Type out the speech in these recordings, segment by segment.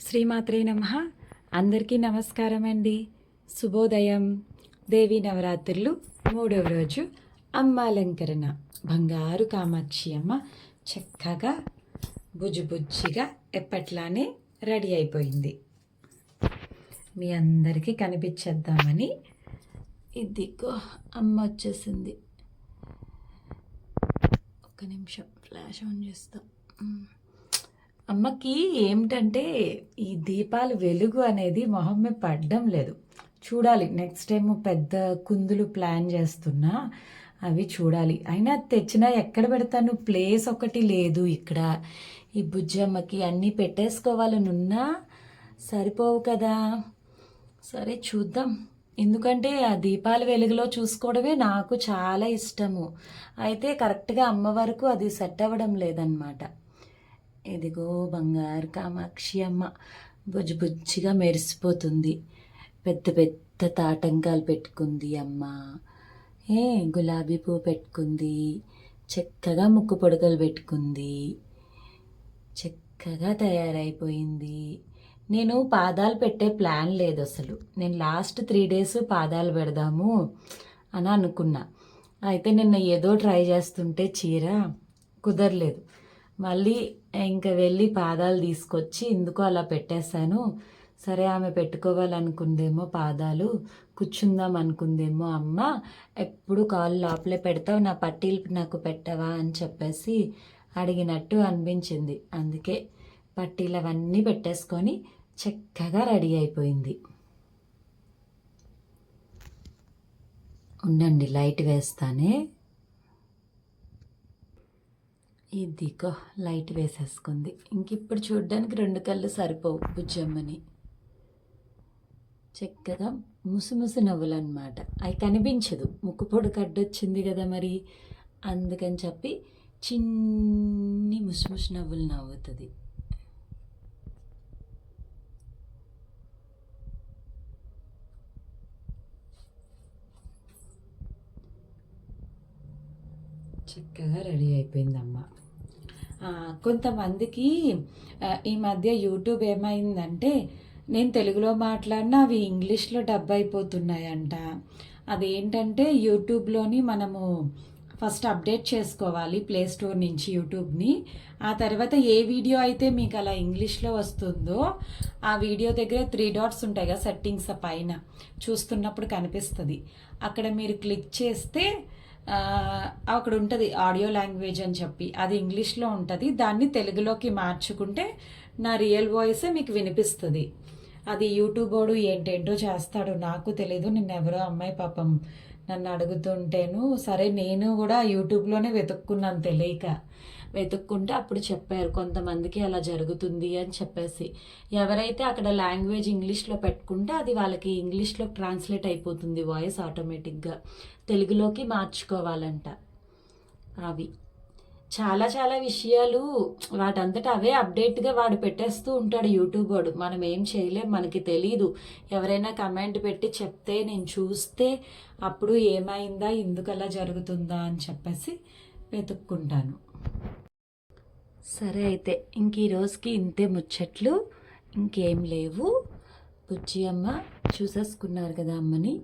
శ్రీమాత్రే నమ. అందరికీ నమస్కారం అండి శుభోదయం. దేవీ నవరాత్రులు. మూడవ రోజు అమ్మ అలంకరణ బంగారు కామాక్షి అమ్మ చక్కగా బుజ్జిగా ఎప్పట్లానే రెడీ అయిపోయింది. మీ అందరికీ కనిపించేద్దామని ఇదిగో అమ్మ వచ్చేసింది. ఒక్క నిమిషం ఫ్లాష్ ఆన్ చేస్తాం. అమ్మకి ఏమిటంటే ఈ దీపాలు వెలుగు అనేది మొహం మీద పడడం లేదు. చూడాలి. నెక్స్ట్ టైం పెద్ద కుందులు ప్లాన్ చేస్తున్నా అవి చూడాలి. అయినా తెచ్చినా ఎక్కడ పెడతాను? ప్లేస్ ఒకటి లేదు ఇక్కడ. ఈ బుజ్జమ్మకి అన్నీ పెట్టేసుకోవాలని ఉన్నా సరిపోవు కదా. సరే చూద్దాం. ఎందుకంటే ఆ దీపాల వెలుగులో చూసుకోవడమే నాకు చాలా ఇష్టము. అయితే కరెక్ట్గా అమ్మ వరకు అది సెట్ అవ్వడం లేదనమాట ఇదిగో బంగారు కామాక్షి అమ్మ. బుజ్జి బుజ్జిగా మెరిసిపోతుంది. పెద్ద పెద్ద తాటంకాలు పెట్టుకుంది అమ్మ. ఏ గులాబీ పువ్వు పెట్టుకుంది. చక్కగా ముక్కు పొడకలు పెట్టుకుంది. చక్కగా తయారైపోయింది. నేను పాదాలు పెట్టే ప్లాన్ లేదు అసలు. నేను లాస్ట్ త్రీ డేస్ పాదాలు పెడదాము అని అనుకున్నా. అయితే నిన్న ఏదో ట్రై చేస్తుంటే చీర కుదరలేదు. మళ్ళీ ఇంకా వెళ్ళి పాదాలు తీసుకొచ్చి ఎందుకో అలా పెట్టేశాను. సరే ఆమె పెట్టుకోవాలనుకుందేమో పాదాలు కూర్చుందాం అనుకుందేమో అమ్మ ఎప్పుడు కాళ్ళు లోపలే పెడతావు నా పట్టీలు నాకు పెట్టవా అని చెప్పేసి అడిగినట్టు అనిపించింది. అందుకే పట్టీలు అవన్నీ పెట్టేసుకొని చక్కగా రెడీ అయిపోయింది. ఉండండి లైట్ వేస్తానే. ఇదిగో లైట్ వేసేసుకుంది. ఇంక ఇప్పుడు చూడడానికి రెండు కళ్ళు సరిపోవు బుజ్జమ్మని. చక్కగా ముసుముసు నవ్వులు అనమాట అవి కనిపించదు. ముక్కు పొడి కడ్డొచ్చింది కదా మరి. అందుకని చెప్పి చిన్ని ముసుముసు నవ్వులు నవ్వుతుంది. చక్కగా రెడీ అయిపోయిందమ్మ. కొంతమందికి ఈ మధ్య యూట్యూబ్ ఏమైందంటే నేను తెలుగులో మాట్లాడినా అవి ఇంగ్లీష్లో డబ్ అయిపోతున్నాయంట. అదేంటంటే యూట్యూబ్లోని మనము ఫస్ట్ అప్డేట్ చేసుకోవాలి ప్లే స్టోర్ నుంచి యూట్యూబ్ని. ఆ తర్వాత ఏ వీడియో అయితే మీకు అలా ఇంగ్లీష్లో వస్తుందో ఆ వీడియో దగ్గర త్రీ డాట్స్ ఉంటాయి కదా సెట్టింగ్స్ పైన. చూస్తున్నప్పుడు కనిపిస్తుంది. అక్కడ మీరు క్లిక్ చేస్తే అక్కడ ఉంటుంది ఆడియో లాంగ్వేజ్ అని చెప్పి. అది ఇంగ్లీష్లో ఉంటుంది. దాన్ని తెలుగులోకి మార్చుకుంటే నా రియల్ వాయిసే మీకు వినిపిస్తుంది. అది యూట్యూబ్ వాడు ఏంటేంటో చేస్తాడు నాకు తెలీదు. నిన్న ఎవరో అమ్మాయి పాపం నన్ను అడుగుతుంటేను సరే నేను కూడా యూట్యూబ్లోనే వెతుక్కున్నాను తెలియక. వెతుక్కుంటే అప్పుడు చెప్పారు కొంతమందికి అలా జరుగుతుంది అని చెప్పేసి. ఎవరైతే అక్కడ లాంగ్వేజ్ ఇంగ్లీష్లో పెట్టుకుంటే అది వాళ్ళకి ఇంగ్లీష్లో ట్రాన్స్లేట్ అయిపోతుంది వాయిస్ ఆటోమేటిక్గా. తెలుగులోకి మార్చుకోవాలంట అవి. చాలా చాలా విషయాలు వాటంతట అవే అప్డేట్గా వాడు పెట్టేస్తూ ఉంటాడు యూట్యూబ్ వాడు. మనం ఏం చేయలేం మనకి తెలీదు. ఎవరైనా కమెంట్ పెట్టి చెప్తే నేను చూస్తే అప్పుడు ఏమైందా ఎందుకలా జరుగుతుందా అని చెప్పేసి వెతుక్కుంటాను. సరే అయితే ఇంక ఈ రోజుకి ఇంతే ముచ్చట్లు. ఇంకేం లేవు. బుజ్జి అమ్మ చూసేసుకున్నారు కదా అమ్మని.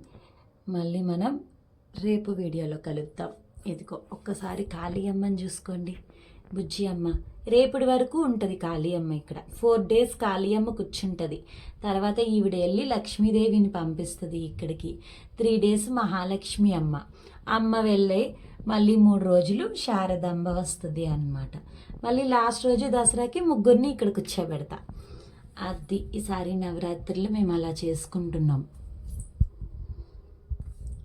మళ్ళీ మనం రేపు వీడియోలో కలుద్దాం. ఇదిగో ఒక్కసారి ఖాళీ అమ్మని చూసుకోండి. బుజ్జి అమ్మ రేపటి వరకు ఉంటుంది కాళీ అమ్మ ఇక్కడ. ఫోర్ డేస్ కాళీ అమ్మ కూర్చుంటుంది. తర్వాత ఈవిడ వెళ్ళి లక్ష్మీదేవిని పంపిస్తుంది ఇక్కడికి. త్రీ డేస్ మహాలక్ష్మి అమ్మ. అమ్మ వెళ్ళే మళ్ళీ మూడు రోజులు శారదాంబ వస్తుంది అన్నమాట. మళ్ళీ లాస్ట్ రోజు దసరాకి ముగ్గురిని ఇక్కడ కూర్చోబెడతా. అది ఈసారి నవరాత్రులు మేము అలా చేసుకుంటున్నాం.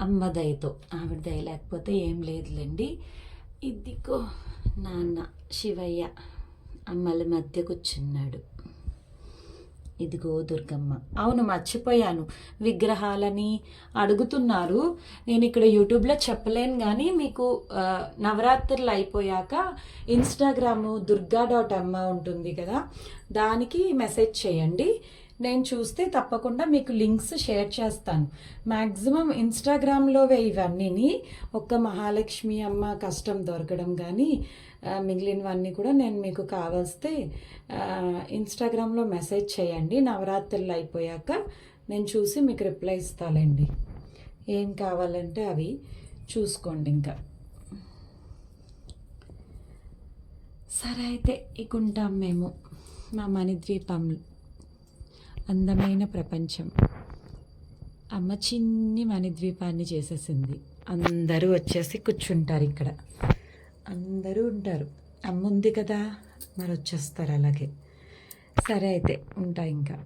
అమ్మ దయతో. ఆవిడ దయ లేకపోతే ఏం లేదులేండి. ఇదిగో నాన్న శివయ్య అమ్మల మధ్య కూర్చున్నాడు. ఇదిగో దుర్గమ్మ. అవును మర్చిపోయాను. విగ్రహాలని అడుగుతున్నారు. నేను ఇక్కడ యూట్యూబ్లో చెప్పలేను కానీ మీకు నవరాత్రులు అయిపోయాక ఇన్స్టాగ్రాము దుర్గా డాట్ అమ్మ ఉంటుంది కదా దానికి మెసేజ్ చేయండి. నేను చూస్తే తప్పకుండా మీకు లింక్స్ షేర్ చేస్తాను. మ్యాక్సిమం ఇన్స్టాగ్రామ్లో ఇవన్నీని ఒక్క మహాలక్ష్మి అమ్మ కష్టం దొరకడం కానీ మిగిలినవన్నీ కూడా నేను మీకు కావలిస్తే ఇన్స్టాగ్రామ్లో మెసేజ్ చేయండి. నవరాత్రులు అయిపోయాక నేను చూసి మీకు రిప్లై ఇస్తానండి ఏం కావాలంటే అవి చూసుకోండి ఇంకా. సరే అయితే ఇక ఉంటాం మేము. మా మణిద్వీపంలో. అందమైన ప్రపంచం. అమ్మ చిన్ని మణిద్వీపాన్ని చేసేసింది. అందరూ వచ్చేసి కూర్చుంటారు ఇక్కడ. అందరూ ఉంటారు. అమ్మ ఉంది కదా మరి వచ్చేస్తారు అలాగే. సరే అయితే ఉంటా ఇంకా.